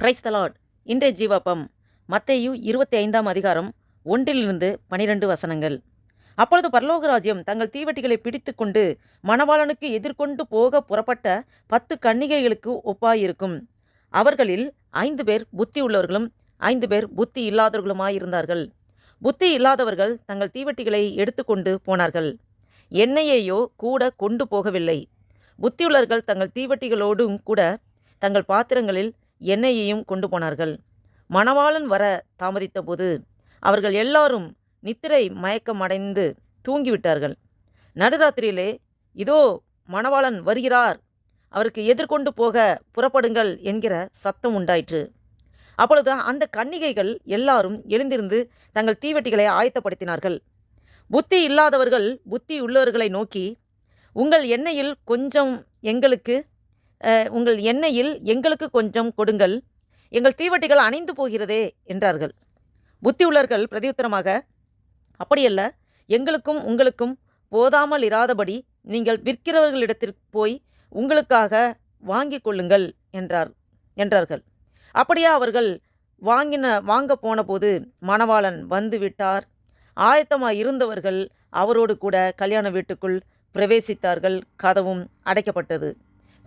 Price தலாட் இன்றைய ஜீவாப்பம் மத்தேயு இருபத்தி ஐந்தாம் அதிகாரம் ஒன்றிலிருந்து பனிரெண்டு வசனங்கள். அப்பொழுது பரலோகராஜ்யம் தங்கள் தீவட்டிகளை பிடித்து கொண்டு மணவாளனுக்கு எதிர்கொண்டு போக புறப்பட்ட பத்து கன்னிகைகளுக்கு ஒப்பாயிருக்கும். அவர்களில் ஐந்து பேர் புத்தி உள்ளவர்களும் ஐந்து பேர் புத்தி இல்லாதவர்களுமாயிருந்தார்கள். புத்தி இல்லாதவர்கள் தங்கள் தீவட்டிகளை எடுத்துக்கொண்டு போனார்கள். எண்ணெயையோ கூட கொண்டு போகவில்லை. புத்தியுள்ளவர்கள் தங்கள் தீவட்டிகளோடும் கூட தங்கள் பாத்திரங்களில் எண்ணெயையும் கொண்டு போனார்கள். மணவாளன் வர தாமதித்தபோது அவர்கள் எல்லாரும் நித்திரை மயக்கமடைந்து தூங்கிவிட்டார்கள். நடுராத்திரியிலே இதோ மணவாளன் வருகிறார். அவருக்கு எதிர்கொண்டு போக புறப்படுங்கள் என்கிற சத்தம் உண்டாயிற்று. அப்பொழுது அந்த கன்னிகைகள் எல்லாரும் எழுந்திருந்து தங்கள் தீவெட்டிகளை ஆயத்தப்படுத்தினார்கள். புத்தி இல்லாதவர்கள் புத்தி உள்ளவர்களை நோக்கி உங்கள் எண்ணெயில் கொஞ்சம் எங்களுக்கு உங்கள் எண்ணெயில் எங்களுக்கு கொஞ்சம் கொடுங்கள். எங்கள் தீவட்டிகள் அணைந்து போகிறதே என்றார்கள். புத்தி பிரதியுத்தரமாக அப்படியல்ல எங்களுக்கும் உங்களுக்கும் போதாமல் இராதபடி நீங்கள் விற்கிறவர்களிடத்திற்கு போய் உங்களுக்காக வாங்கிக் கொள்ளுங்கள் என்றார் என்றார்கள். அப்படியே அவர்கள் வாங்கின வாங்க போனபோது மணவாளன் வந்து விட்டார். ஆயத்தமாக இருந்தவர்கள் அவரோடு கூட கல்யாண வீட்டுக்குள் பிரவேசித்தார்கள். கதவும் அடைக்கப்பட்டது.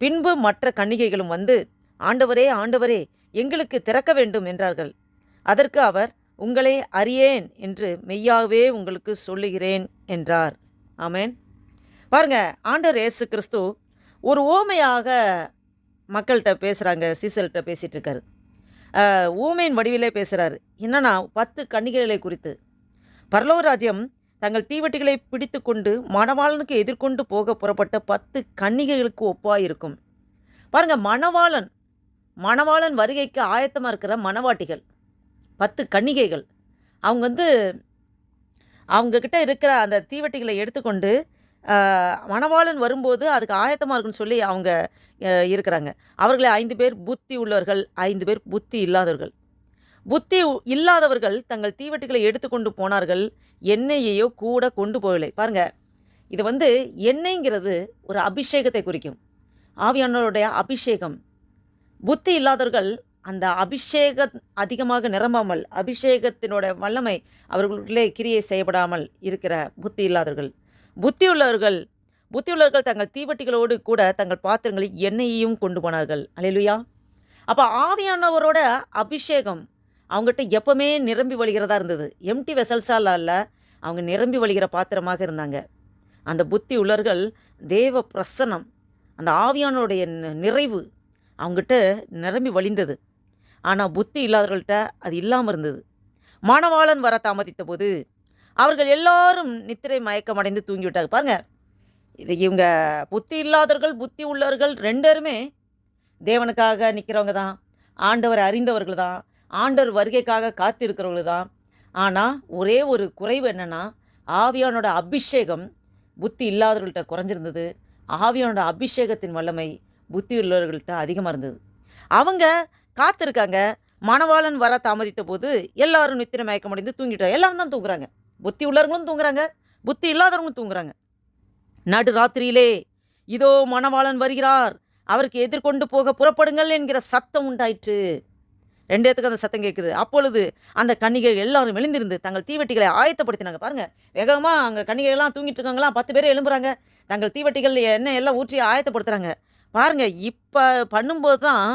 பின்பு மற்ற கன்னிகைகளும் வந்து ஆண்டவரே ஆண்டவரே எங்களுக்கு திறக்க வேண்டும் என்றார்கள். அதற்கு அவர் உங்களை அறியேன் என்று மெய்யாகவே உங்களுக்கு சொல்லுகிறேன் என்றார். ஆமேன். பாருங்க ஆண்டர் ஏசு கிறிஸ்து ஒரு ஓமையாக மக்கள்கிட்ட பேசுகிறாங்க சீசல்கிட்ட பேசிகிட்டு இருக்காரு. ஊமையின் வடிவிலே பேசுகிறாரு என்னன்னா பத்து கன்னிகைகளை குறித்து. பரலோக ராஜ்யம் தங்கள் தீவட்டிகளை பிடித்து கொண்டு மணவாளனுக்கு எதிர்கொண்டு போக புறப்பட்ட பத்து கன்னிகைகளுக்கு ஒப்பாயிருக்கும். பாருங்க மணவாளன் மணவாளன் வருகைக்கு ஆயத்தமாக இருக்கிற மணவாட்டிகள் பத்து கன்னிகைகள். அவங்க வந்து அவங்கக்கிட்ட இருக்கிற அந்த தீவட்டிகளை எடுத்துக்கொண்டு மணவாளன் வரும்போது அதுக்கு ஆயத்தமாக இருக்குன்னு சொல்லி அவங்க இருக்கிறாங்க. அவர்களே ஐந்து பேர் புத்தி உள்ளவர்கள் ஐந்து பேர் புத்தி இல்லாதவர்கள். புத்தி இல்லாதவர்கள் தங்கள் தீவட்டிகளை எடுத்துக்கொண்டு போனார்கள் எண்ணெயையோ கூட கொண்டு போகலை பாருங்க இது வந்து எண்ணெய்ங்கிறது ஒரு அபிஷேகத்தை குறிக்கும். ஆவியானவருடைய அபிஷேகம். புத்தி இல்லாதவர்கள் அந்த அபிஷேக அதிகமாக நிரம்பாமல் அபிஷேகத்தினோட வல்லமை அவர்களுக்குள்ளே கிரியை செய்யப்படாமல் இருக்கிற புத்தி இல்லாதவர்கள். புத்தி உள்ளவர்கள் புத்தி உள்ளவர்கள் தங்கள் தீவட்டிகளோடு கூட தங்கள் பாத்திரங்களில் எண்ணெயையும் கொண்டு போனார்கள். அலையிலுயா. அப்போ ஆவியானவரோட அபிஷேகம் அவங்ககிட்ட எப்போவுமே நிரம்பி வழிகிறதா இருந்தது. எம்டி வெசல்ஸால் அல்ல அவங்க நிரம்பி வழிகிற பாத்திரமாக இருந்தாங்க. அந்த புத்தி உள்ளர்கள் தேவ பிரசன்னம் அந்த ஆவியானோடைய நிறைவு அவங்ககிட்ட நிரம்பி வழிந்தது. ஆனால் புத்தி இல்லாதவர்கள்ட்ட அது இல்லாமல் இருந்தது. மாணவாளன் வர தாமதித்த போது அவர்கள் எல்லாரும் நித்திரை மயக்கம் அடைந்து தூங்கிவிட்டாங்க பாருங்க இது இவங்க புத்தி இல்லாதவர்கள் புத்தி உள்ளவர்கள் ரெண்டருமே தேவனுக்காக நிற்கிறவங்க தான். ஆண்டவரை அறிந்தவர்கள் தான். ஆண்டவர் வருகைக்காக காத்திருக்கிறவர்கள் தான் ஆனால் ஒரே ஒரு குறைவு என்னென்னா ஆவியானோட அபிஷேகம் புத்தி இல்லாதவர்கள்ட்ட குறைஞ்சிருந்தது. ஆவியானோட அபிஷேகத்தின் வல்லமை புத்தி உள்ளவர்கள்ட்ட அதிகமாக இருந்தது. அவங்க காத்திருக்காங்க. மணவாளன் வர தாமதித்த போது எல்லாரும் நித்திரை மயக்கம் அடைந்து தூங்கிட்டாங்க எல்லாரும் தான் தூங்குறாங்க. புத்தி உள்ளவர்களும் தூங்குறாங்க. புத்தி இல்லாதவங்களும் தூங்குறாங்க. நடு ராத்திரியிலே இதோ மணவாளன் வருகிறார். அவருக்கு எதிர்கொண்டு போக புறப்படுங்கள் என்கிற சத்தம் உண்டாயிற்று. ரெண்டேத்துக்கு அந்த சத்தம் கேட்குது. அப்பொழுது அந்த கன்னிகைகள் எல்லாரும் எழுந்திருந்து தங்கள் தீவெட்டிகளை ஆயத்தப்படுத்தினாங்க. பாருங்கள் வேகமாக அங்கே கன்னிகைகள்லாம் தூங்கிட்டு இருக்காங்களாம் பத்து பேர் எழும்புறாங்க. தங்கள் தீவெட்டிகள் என்ன எல்லாம் ஊற்றி ஆயத்தப்படுத்துகிறாங்க பாருங்க இப்போ பண்ணும்போது தான்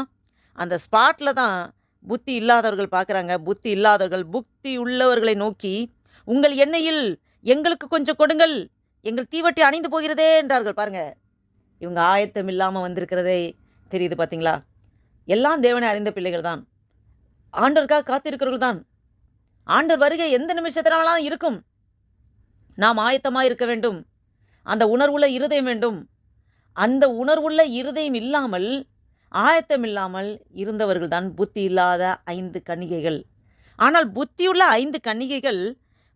அந்த ஸ்பாட்டில் தான் புத்தி இல்லாதவர்கள் பார்க்குறாங்க புத்தி இல்லாதவர்கள் புத்தி உள்ளவர்களை நோக்கி உங்கள் எண்ணெயில் எங்களுக்கு கொஞ்சம் கொடுங்கள். எங்கள் தீவட்டி அணிந்து போகிறதே என்றார்கள். பாருங்கள் இவங்க ஆயத்தம் இல்லாமல் வந்திருக்கிறதே தெரியுது பார்த்தீங்களா எல்லாம் தேவனை அறிந்த பிள்ளைகள் தான். ஆண்டவருக்காக காத்திருக்கிறவர்கள் தான். ஆண்டவர் வருகை எந்த நிமிஷத்தினாலாம் இருக்கும். நாம் ஆயத்தமாக இருக்க வேண்டும். அந்த உணர்வுள்ள இருதயம் வேண்டும். அந்த உணர்வுள்ள இருதயம் இல்லாமல் ஆயத்தம் இல்லாமல் இருந்தவர்கள் தான் புத்தி இல்லாத ஐந்து கன்னிகைகள். ஆனால் புத்தியுள்ள ஐந்து கன்னிகைகள்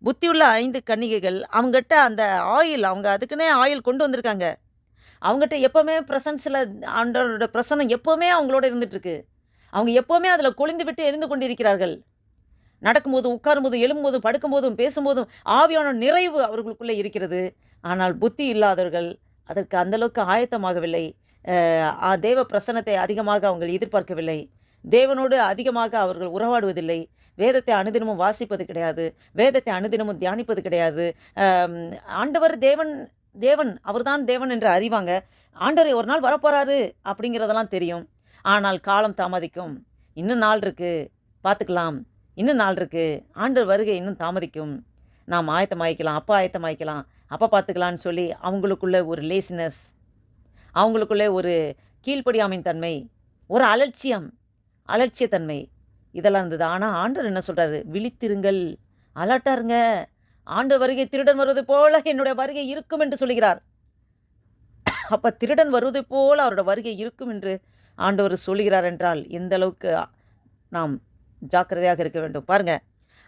புத்தியுள்ள ஐந்து கன்னிகைகள் அவங்ககிட்ட அந்த ஆயில் அவங்க அதுக்குன்னே ஆயில் கொண்டு வந்திருக்காங்க. அவங்ககிட்ட எப்போவுமே ப்ரெசன்ஸில் ஆண்டவரோட பிரசனம் எப்போவுமே அவங்களோட இருந்துகிட்ருக்கு அவங்க எப்போவுமே அதில் கொளிந்து விட்டு எரிந்து கொண்டிருக்கிறார்கள். நடக்கும்போது உட்காரும்போது எழும்போதும் படுக்கும்போதும் பேசும்போதும் ஆவியான நிறைவு அவர்களுக்குள்ளே இருக்கிறது. ஆனால் புத்தி இல்லாதவர்கள் அதற்கு அந்தளவுக்கு ஆயத்தமாகவில்லை. தேவ பிரசன்னத்தை அதிகமாக அவங்க எதிர்பார்க்கவில்லை. தேவனோடு அதிகமாக அவர்கள் உறவாடுவதில்லை. வேதத்தை அனுதினமும் வாசிப்பது கிடையாது. வேதத்தை அனுதினமும் தியானிப்பது கிடையாது. ஆண்டவர் தேவன் தேவன் அவர்தான் தேவன் என்று அறிவாங்க. ஆண்டவர் ஒரு நாள் வரப்போகிறாரு அப்படிங்கிறதெல்லாம் தெரியும். ஆனால் காலம் தாமதிக்கும். இன்னும் நாள் இருக்கு. பார்த்துக்கலாம். இன்னும் நாள் இருக்கு. ஆண்டவர் வருகை இன்னும் தாமதிக்கும். நாம் ஆயத்தமாயிக்கலாம் அப்பா ஆயத்தமாயிக்கலாம் அப்பா பார்த்துக்கலான்னு சொல்லி அவங்களுக்குள்ளே ஒரு லேசினஸ் அவங்களுக்குள்ளே ஒரு கீழ்ப்படியாமின் தன்மை ஒரு அலட்சியம் அலட்சியத்தன்மை இதெல்லாம் இருந்தது. ஆனால் ஆண்டர் என்ன சொல்கிறாரு விழித்திருங்கள். அலர்ட்டாக இருங்க. ஆண்டு வருகை திருடன் வருவது போல என்னுடைய வருகை இருக்கும் என்று சொல்கிறார் அப்போ திருடன் வருவது போல் அவரோட வருகை இருக்கும் என்று ஆண்டவர் சொல்கிறார் என்றால் இந்த அளவுக்கு நாம் ஜாக்கிரதையாக இருக்க வேண்டும். பாருங்க.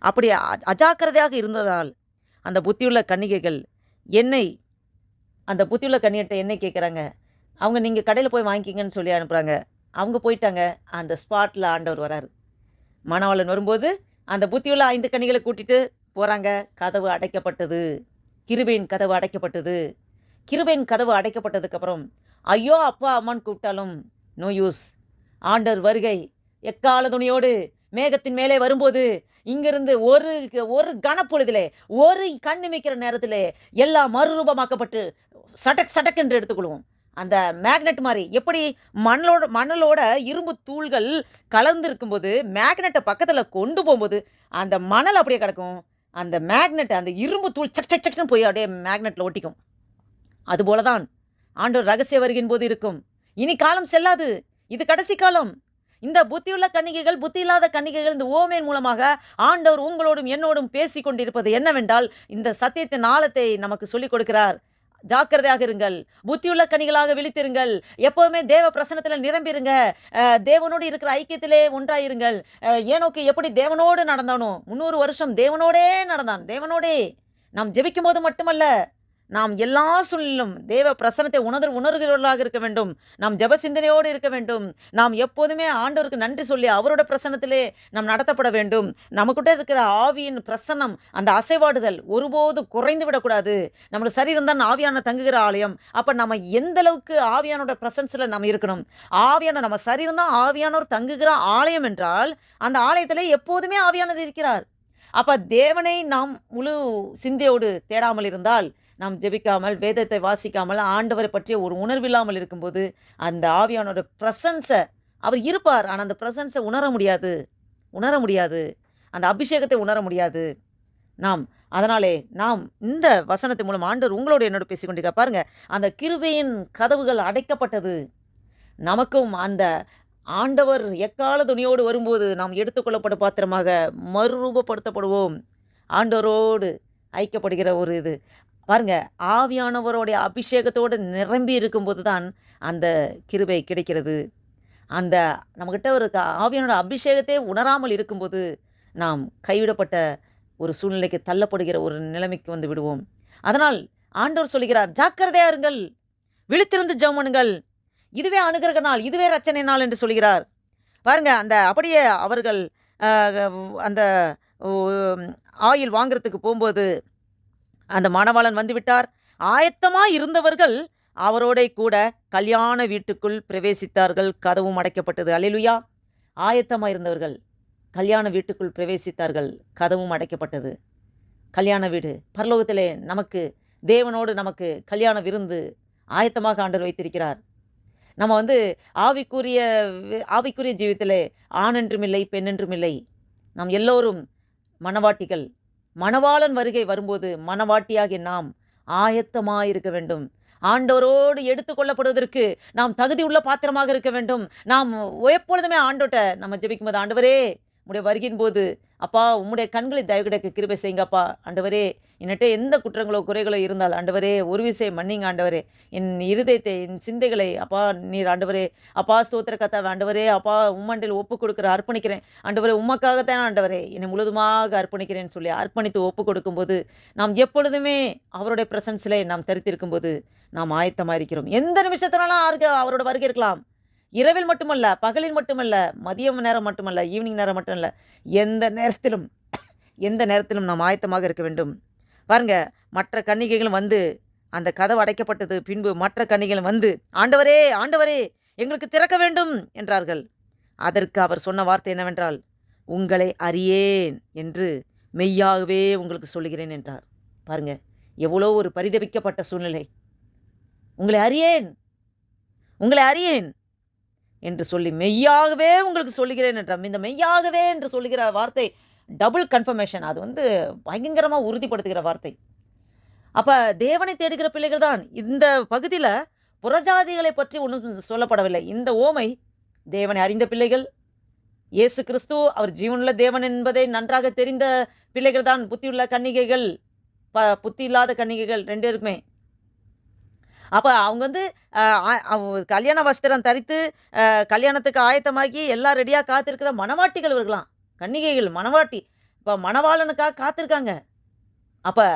அப்படி அஜாக்கிரதையாக இருந்ததால் அந்த புத்தியுள்ள கன்னிகைகள் என்னை அந்த புத்தியுள்ள கன்னிகிட்ட என்ன கேட்குறாங்க. அவங்க நீங்கள் கடையில் போய் வாங்கிக்கிங்கன்னு சொல்லி அனுப்புகிறாங்க அவங்க போயிட்டாங்க. அந்த ஸ்பாட்டில் ஆண்டவர் வராரு. மணவாளன் வரும்போது அந்த புத்தியுள்ள ஐந்து கன்னிகளை கூட்டிட்டு போகிறாங்க கதவு அடைக்கப்பட்டது. கிருபையின் கதவு அடைக்கப்பட்டது. கிருபையின் கதவு அடைக்கப்பட்டதுக்கப்புறம் ஐயோ அப்பா அம்மான்னு கூப்பிட்டாலும் நோ யூஸ் ஆண்டவர் வருகை. எக்கால துணியோடு மேகத்தின் மேலே வரும்போது இங்கிருந்து ஒரு ஒரு கனப்பொழுதிலே ஒரு கண்ணிமைக்கிற நேரத்திலே எல்லாம் மறுரூபமாக்கப்பட்டு சடக் சடக் என்று எடுத்துக்கொள்வோம். அந்த மேக்னெட் மாதிரி எப்படி மணலோட மணலோட இரும்பு தூள்கள் கலந்து இருக்கும்போது மேக்னெட்டை பக்கத்தில் கொண்டு போகும்போது அந்த மணல் அப்படியே கிடக்கும். அந்த மேக்னெட் அந்த இரும்பு தூள் சக் சக் சக்னு போய் அப்படியே மேக்னெட்டில் ஒட்டிக்கும். அதுபோல தான் ஆண்டவர் ரகசிய வருகின் போது இருக்கும். இனி காலம் செல்லாது. இது கடைசி காலம். இந்த புத்தியுள்ள கன்னிகைகள் புத்தி இல்லாத கன்னிகைகள் இந்த ஓமேன் மூலமாக ஆண்டவர் உங்களோடும் என்னோடும் பேசி கொண்டிருப்பது என்னவென்றால் இந்த சத்தியத்தின் ஆழத்தை நமக்கு சொல்லிக் கொடுக்கிறார். ஜாக்கிரதையாக இருங்கள். புத்தியுள்ள கனிகளாக விழித்திருங்கள். எப்போவுமே தேவ பிரசனத்தில் நிரம்பிருங்க. தேவனோடு இருக்கிற ஐக்கியத்திலே ஒன்றாயிருங்கள். ஏனோக்கு எப்படி தேவனோடு நடந்தானோ? முந்நூறு வருஷம் தேவனோடே நடந்தான். தேவனோடே. நாம் ஜெபிக்கும் போது மட்டுமல்ல. நாம் எல்லா சூழ்நிலும் தேவ பிரசனத்தை உணர் உணர்கிறவர்களாக இருக்க வேண்டும். நாம் ஜெப சிந்தனையோடு இருக்க வேண்டும். நாம் எப்போதுமே ஆண்டவருக்கு நன்றி சொல்லி அவரோட பிரசன்னத்திலே நாம் நடத்தப்பட வேண்டும். நமக்கிட்ட இருக்கிற ஆவியின் பிரசன்னம் அந்த அசைவாடுதல் ஒருபோது குறைந்து விடக்கூடாது. நம்மளோட சரீரம் தான் ஆவியான தங்குகிற ஆலயம். அப்போ நம்ம எந்த அளவுக்கு ஆவியானோட பிரசன்ஸில் நம்ம இருக்கணும்? ஆவியான நம்ம சரீரம் தான் ஆவியானோர் தங்குகிற ஆலயம் என்றால் அந்த ஆலயத்தில் எப்போதுமே ஆவியானது இருக்கிறார். அப்போ தேவனை நாம் முழு சிந்தையோடு தேடாமல் இருந்தால் நாம் ஜெபிக்காமல் வேதத்தை வாசிக்காமல் ஆண்டவரை பற்றிய ஒரு உணர்வில்லாமல் இருக்கும்போது அந்த ஆவியானோட பிரசன்ஸை அவர் இருப்பார். ஆனால் அந்த பிரசன்ஸை உணர முடியாது. உணர முடியாது. அந்த அபிஷேகத்தை உணர முடியாது. நாம் அதனாலே நாம் இந்த வசனத்தின் மூலம் ஆண்டவர் உங்களோட என்னோடு பேசிக்கொண்டிருக்க பாருங்க அந்த கிருபையின் கதவுகள் அடைக்கப்பட்டது. நமக்கும் அந்த ஆண்டவர் எக்கால துணியோடு வரும்போது நாம் எடுத்துக்கொள்ளப்பட்ட பாத்திரமாக மறுரூபப்படுத்தப்படுவோம். ஆண்டவரோடு ஐக்கப்படுகிற ஒரு இது. பாருங்க ஆவியானவருடைய அபிஷேகத்தோடு நிரம்பி இருக்கும்போது தான் அந்த கிருபை கிடைக்கிறது. அந்த நம்மக்கிட்ட ஒரு க- ஆவியானோட அபிஷேகத்தை உணராமல் இருக்கும்போது நாம் கைவிடப்பட்ட ஒரு சூழ்நிலைக்கு தள்ளப்படுகிற ஒரு நிலைமைக்கு வந்து விடுவோம். அதனால் ஆண்டவர் சொல்கிறார் ஜாக்கிரதையா இருங்கள் விழித்திருந்து ஜெபம் இதுவே அனுகிரக நாள் இதுவே ரச்சனை நாள் என்று சொல்கிறார். பாருங்க அந்த அப்படியே அவர்கள் அந்த ஆயில் வாங்குறதுக்கு போகும்போது அந்த மணவாளன் வந்து விட்டார் ஆயத்தமாக இருந்தவர்கள் அவரோட கூட கல்யாண வீட்டுக்குள் பிரவேசித்தார்கள். கதவும் அடைக்கப்பட்டது. அலிலுயா ஆயத்தமாக இருந்தவர்கள் கல்யாண வீட்டுக்குள் பிரவேசித்தார்கள். கதவும் அடைக்கப்பட்டது. கல்யாண வீடு. பரலோகத்திலே நமக்கு தேவனோடு நமக்கு கல்யாண விருந்து ஆயத்தமாக ஆண்டர் வைத்திருக்கிறார். நம்ம வந்து ஆவிக்குரிய ஆவிக்குரிய ஜீவித்திலே ஆண் என்றும் இல்லை பெண்ணென்றும் இல்லை நாம் எல்லோரும் மணவாட்டிகள் மணவாளன் வருகை வரும்போது மணவாட்டியாகிய நாம் ஆயத்தமாயிருக்க வேண்டும். ஆண்டவரோடு எடுத்துக்கொள்ளப்படுவதற்கு நாம் தகுதி உள்ள பாத்திரமாக இருக்க வேண்டும். நாம் எப்பொழுதுமே ஆண்டோட்ட நம்ம ஜெபிக்கும்போது ஆண்டவரே உடைய வருகின் போது அப்பா உம்முடைய கண்களை தயவு கிடக்க கிருபை செய்யுங்கப்பா. ஆண்டவரே என்னட்ட எந்த குற்றங்களோ குறைகளோ இருந்தால் ஆண்டவரே ஒரு விசை மன்னிங்க ஆண்டவரே. என் இருதயத்தை என் சிந்தைகளை அப்பா நீர் ஆண்டவரே அப்பா ஸ்தோத்திர கத்தா ஆண்டவரே அப்பா உம்மண்டில் ஒப்பு கொடுக்குற அர்ப்பணிக்கிறேன். ஆண்டவரே உமக்காகத்தான் ஆண்டவரே என்னை முழுதுமாக அர்ப்பணிக்கிறேன்னு சொல்லி அர்ப்பணித்து ஒப்பு கொடுக்கும்போது நாம் எப்பொழுதுமே அவருடைய பிரசன்ஸில் நாம் தரித்திருக்கும்போது நாம் ஆயத்தமாக இருக்கிறோம். எந்த நிமிஷத்தினாலும் அவருக்கு அவரோட வருகை இருக்கலாம். இரவில் மட்டுமல்ல பகலில் மட்டுமல்ல மதியம் நேரம் மட்டுமல்ல ஈவினிங் நேரம் மட்டும் இல்லை எந்த நேரத்திலும் எந்த நேரத்திலும் நாம் ஆயத்தமாக இருக்க வேண்டும். பாருங்க மற்ற கன்னிகைகளும் வந்து அந்த கதவு அடைக்கப்பட்டது பின்பு மற்ற கன்னிகளும் வந்து ஆண்டவரே ஆண்டவரே எங்களுக்கு திறக்க வேண்டும் என்றார்கள். அதற்கு அவர் சொன்ன வார்த்தை என்னவென்றால் உங்களை அறியேன் என்று மெய்யாகவே உங்களுக்கு சொல்லுகிறேன் என்றார். பாருங்க எவ்வளோ ஒரு பரிதவிக்கப்பட்ட சூழ்நிலை. உங்களை அறியேன் உங்களை அறியேன் என்று சொல்லி மெய்யாகவே உங்களுக்கு சொல்லுகிறேன் என்றார். இந்த மெய்யாகவே என்று சொல்லுகிற வார்த்தை டபுள் கன்ஃபர்மேஷன் அது வந்து பயங்கரமாக உறுதிப்படுத்துகிற வார்த்தை. அப்போ தேவனை தேடுகிற பிள்ளைகள் தான். இந்த பகுதியில் புறஜாதிகளை பற்றி ஒன்றும் சொல்லப்படவில்லை. இந்த ஓமை தேவனை அறிந்த பிள்ளைகள் இயேசு கிறிஸ்து அவர் ஜீவனுள்ள தேவன் என்பதை நன்றாக தெரிந்த பிள்ளைகள் தான். புத்தியுள்ள கன்னிகைகள் ப புத்தி இல்லாத கன்னிகைகள் ரெண்டு பேருக்குமே. அப்போ அவங்க வந்து கல்யாண வஸ்திரம் தரித்து கல்யாணத்துக்கு ஆயத்தமாகி எல்லாம் ரெடியாக காத்திருக்கிற மணவாட்டிகள் இவர்களாம் கன்னிகைகள் மணவாட்டி. இப்போ மணவாளனுக்காக காத்திருக்காங்க. அப்போ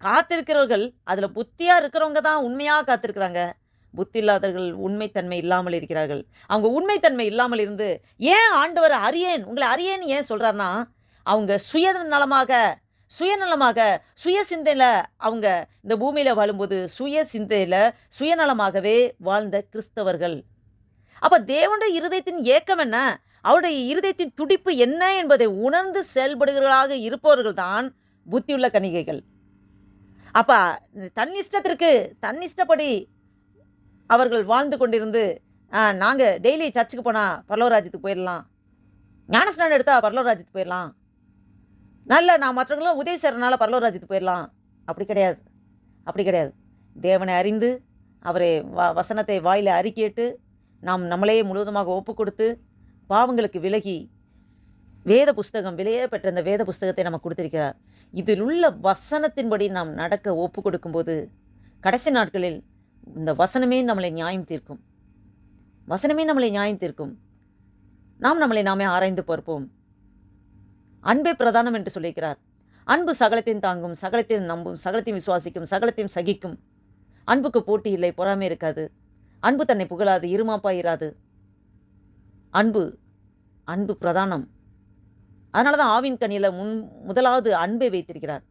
காத்திருக்கிறவர்கள் அதில் புத்தியாக இருக்கிறவங்க தான் உண்மையாக காத்திருக்கிறாங்க. புத்தி இல்லாதவர்கள் உண்மைத்தன்மை இல்லாமல் இருக்கிறார்கள். அவங்க உண்மைத்தன்மை இல்லாமல் இருந்து ஏன் ஆண்டவர் அறியேன் உங்களை அரியேன் ஏன் சொல்கிறாருன்னா அவங்க சுய நலமாக சுயநலமாக சுய சிந்தையில் அவங்க இந்த பூமியில் வாழும்போது சுய சிந்தையில் சுயநலமாகவே வாழ்ந்த கிறிஸ்தவர்கள். அப்போ தேவனுடைய இருதயத்தின் ஏக்கம் என்ன? அவருடைய இருதயத்தின் துடிப்பு என்ன என்பதை உணர்ந்து செயல்படுகிறவர்களாக இருப்பவர்கள் தான் புத்தியுள்ள கணிகைகள் அப்போ தன் இஷ்டத்திற்கு தன் இஷ்டப்படி அவர்கள் வாழ்ந்து கொண்டிருந்து நாங்கள் டெய்லி சர்ச்சுக்கு போனால் பரலோராஜ்யத்துக்கு போயிடலாம். ஞானஸ்நானம் எடுத்தால் பரலோராஜ்யத்துக்கு போயிடலாம். நல்ல நான் மற்றவங்களும் உதவி செய்கிறனால பரலோராஜ்யத்துக்கு போயிடலாம். அப்படி கிடையாது. அப்படி கிடையாது. தேவனை அறிந்து அவரை வ வசனத்தை வாயில் அறிக்கையிட்டு நாம் நம்மளையே முழுவதுமாக ஒப்பு கொடுத்து பாவங்களுக்கு விலகி வேத புஸ்தகம் விலையே பெற்ற இந்த வேத புஸ்தகத்தை நமக்கு கொடுத்திருக்கிறார். இதில் உள்ள வசனத்தின்படி நாம் நடக்க ஒப்பு கொடுக்கும்போது கடைசி நாட்களில் இந்த வசனமே நம்மளை நியாயம் தீர்க்கும். வசனமே நம்மளை நியாயம் தீர்க்கும். நாம் நம்மளை நாமே ஆராய்ந்து பார்ப்போம். அன்பே பிரதானம் என்று சொல்லியிருக்கிறார். அன்பு சகலத்தையும் தாங்கும் சகலத்தையும் நம்பும் சகலத்தையும் விசுவாசிக்கும் சகலத்தையும் சகிக்கும். அன்புக்கு போட்டி இல்லை பொறாமை இருக்காது. அன்பு தன்னை புகழாது இருமாப்பா இராது அன்பு அன்பு பிரதானம். அதனால தான் ஆவின் கனியில் முன் முதலாவது அன்பை வைத்திருக்கிறார்.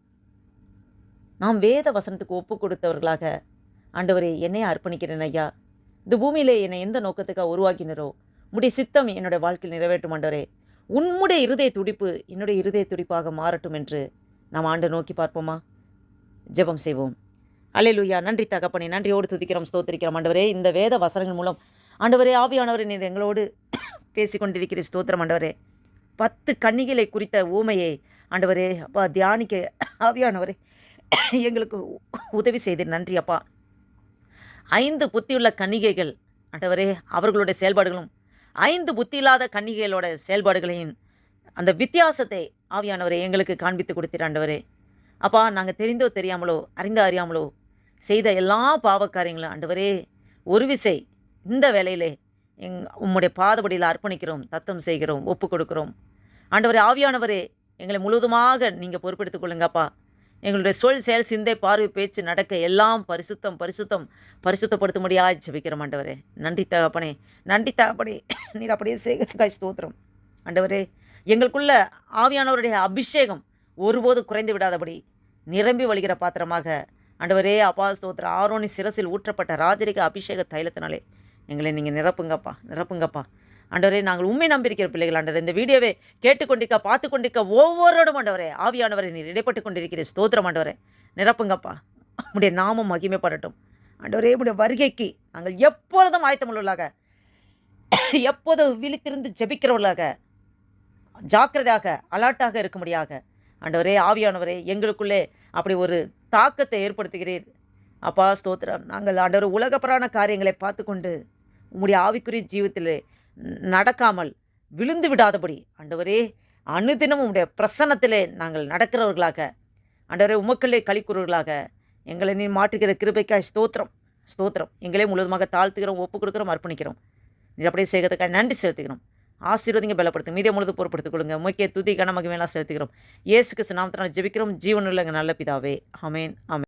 நாம் வேத வசனத்துக்கு ஒப்பு கொடுத்தவர்களாக ஆண்டவரே என்னையே அர்ப்பணிக்கிறேன் ஐயா. இந்த பூமியிலே என்னை எந்த நோக்கத்துக்காக உருவாக்கினரோ முடி சித்தம் என்னுடைய வாழ்க்கையில் நிறைவேற்றும் ஆண்டவரே. உன்னுடைய இருதய துடிப்பு என்னுடைய இருதய துடிப்பாக மாறட்டும் என்று நாம் ஆண்டு நோக்கி பார்ப்போமா? ஜெபம் செய்வோம். அல்லேலூயா. நன்றி தகப்பனே. நன்றியோடு துதிக்கிறோம் ஸ்தோத்திரிக்கிறோம் ஆண்டவரே. இந்த வேத வசனங்கள் மூலம் ஆண்டவரே ஆவியானவரே நீர் எங்களோடு பேசிக் கொண்டிருக்கிற ஸ்தோத்திரம் ஆண்டவரே. பத்து கன்னிகளை குறித்த ஊமையை ஆண்டவரே அப்பா தியானிக்க ஆவியானவரே எங்களுக்கு உதவி செய்து நன்றி அப்பா. ஐந்து புத்தியுள்ள கன்னிகைகள் ஆண்டவரே அவர்களுடைய செயல்பாடுகளும் ஐந்து புத்தி இல்லாத கன்னிகைகளோட செயல்பாடுகளையும் அந்த வித்தியாசத்தை ஆவியானவரை எங்களுக்கு காண்பித்து கொடுத்திரு ஆண்டவரே. அப்பா நாங்கள் தெரிந்தோ தெரியாமலோ அறிந்தோ அறியாமலோ செய்த எல்லா பாவக்காரியங்களும் ஆண்டவரே ஒரு விசை இந்த வேலையிலே எங் உம்முடைய பாதபடியில் அர்ப்பணிக்கிறோம் தத்தம் செய்கிறோம் ஒப்பு கொடுக்கிறோம். ஆண்டவரே ஆவியானவரே எங்களை முழுவதுமாக நீங்கள் பொறுப்பெடுத்துக் கொள்ளுங்கப்பா. எங்களுடைய சொல் செயல் சிந்தை பார்வை பேச்சு நடக்க எல்லாம் பரிசுத்தம் பரிசுத்தம் பரிசுத்தப்படுத்தும்படியா ஜபிக்கிறோம் ஆண்டவரே. நன்றி தகப்பனே நன்றி தகப்பனே. நீர் அப்படியே சேகத்துக்காய் ஸ்தோத்திரம். ஆண்டவரே எங்களுக்குள்ள ஆவியானவருடைய அபிஷேகம் ஒருபோதும் குறைந்து விடாதபடி நிரம்பி வழிகிற பாத்திரமாக. ஆண்டவரே அப்பா ஸ்தோத்திரம். ஆரோனி சிரசில் ஊற்றப்பட்ட ராஜரிக அபிஷேக தைலத்தினாலே எங்களை நீங்கள் நிரப்புங்கப்பா நிரப்புங்கப்பா. ஆண்டவரே நாங்கள் உண்மை நம்பியிருக்கிற பிள்ளைகள் ஆண்டவர் இந்த வீடியோவை கேட்டுக்கொண்டிருக்க பார்த்து கொண்டிருக்க ஒவ்வொருவரும் ஆண்டவரே ஆவியானவரை நீர் இடைப்பட்டு கொண்டிருக்கிற ஸ்தோத்திரம் ஆண்டவரே நிரப்புங்கப்பா. உடைய நாமம் மகிமைப்படட்டும். ஆண்டவரே உடைய வருகைக்கு நாங்கள் எப்பொழுதும் ஆயத்தமுள்ளவர்களாக எப்போதும் விழித்திருந்து ஜபிக்கிறவர்களாக ஜாக்கிரதையாக அலர்ட்டாக இருக்கும்படியாக ஆண்டவரே ஆவியானவரே எங்களுக்குள்ளே அப்படி ஒரு தாக்கத்தை ஏற்படுத்துகிறீர். அப்பா ஸ்தோத்திரம் நாங்கள் ஆண்டவர் உலகப்பரான காரியங்களை பார்த்து கொண்டு ஆவிக்குரிய ஜீவத்தில் நடக்காமல் விழுந்து விடாதபடி ஆண்டவரே அனுதினம் உடைய பிரசன்னத்திலே நாங்கள் நடக்கிறவர்களாக ஆண்டவரே உமக்களே கலிக்கூறுவர்களாக எங்களை நீ மாற்றுகிற கிருபைக்காய் ஸ்தோத்திரம் ஸ்தோத்திரம். எங்களே முழுவதுமாக தாழ்த்துக்கிறோம் ஒப்பு கொடுக்குறோம் அர்ப்பணிக்கிறோம். நீ அப்படியே செய்கிறதுக்காக நன்றி செலுத்துகிறோம். ஆசீர்வதிங்க பலப்படுத்தும் மீதியை முழுது பொறுப்படுத்திக் கொள்ளுங்க. முக்கிய துதி கனமகிமையெல்லாம் செலுத்துகிறோம். இயேசுக்கு கிறிஸ்து நாமத்தினால் ஜெபிக்கிறோம். ஜீவனுள்ள நல்ல பிதாவே. அமேன் அமேன்